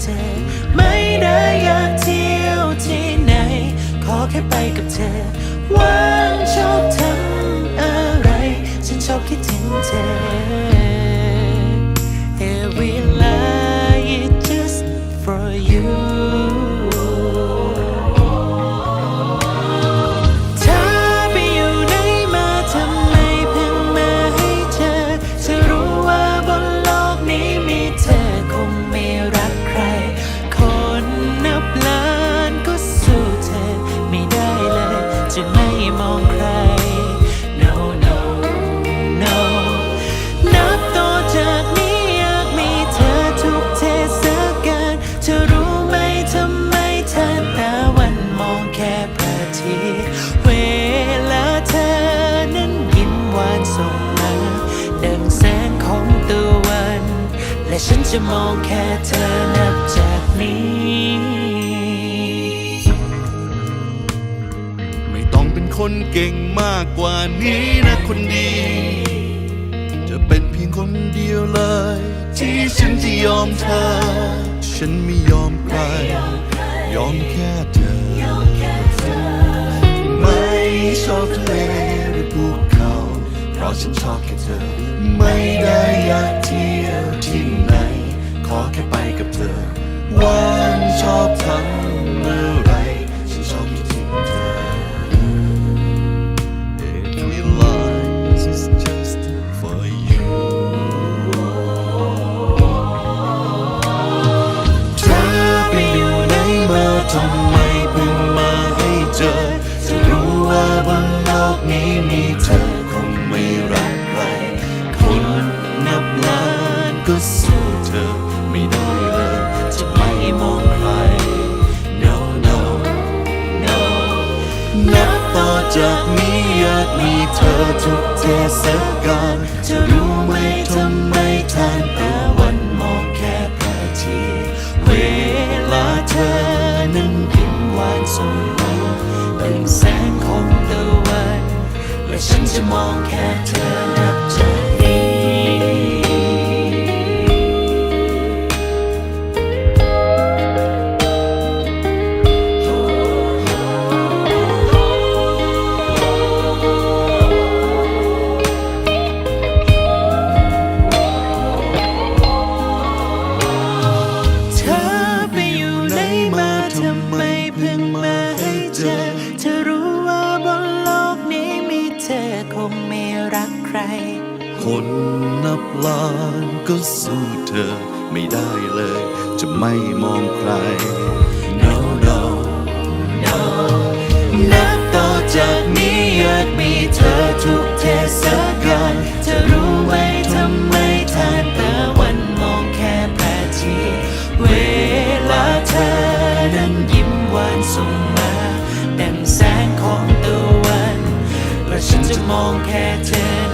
เธอ ไม่ได้อยากเที่ยวที่ไหน ขอแค่ไปกับเธอ เธอรู้ไหมทำไมเธอตาวันมองแค่พระอาทิตย์เวลาเธอนั้นยิ้มหวานส่งมาดังแสงของตะวัน และฉันจะมองแค่เธอนับจากนี้ ไม่ต้องเป็นคนเก่งมากกว่านี้นะคนดี จะเป็นเพียงคนเดียวเลย ที่ฉันจะยอมเธอ ฉันไม่ยอมใคร ยอมแค่เธอ ไม่ชอบทะเลหรือภูเขา เพราะฉันชอบแค่เธอ ทำไมเพิ่งมาให้เจอจะรู้ว่าบนโลกนี้มีเธอคงไม่รักใครคนนับล้านก็สู้เธอไม่ได้เลยจะไม่มองใคร no no no นับต่อจากนี้อยากมีเธอทุกเทศกาลจะรู้ไหมทำไมทานตะวัน จะมองแค่เธอ รักใคร คนนับล้านก็สู้เธอไม่ได้เลย จะไม่มองใคร มองแค่เธอ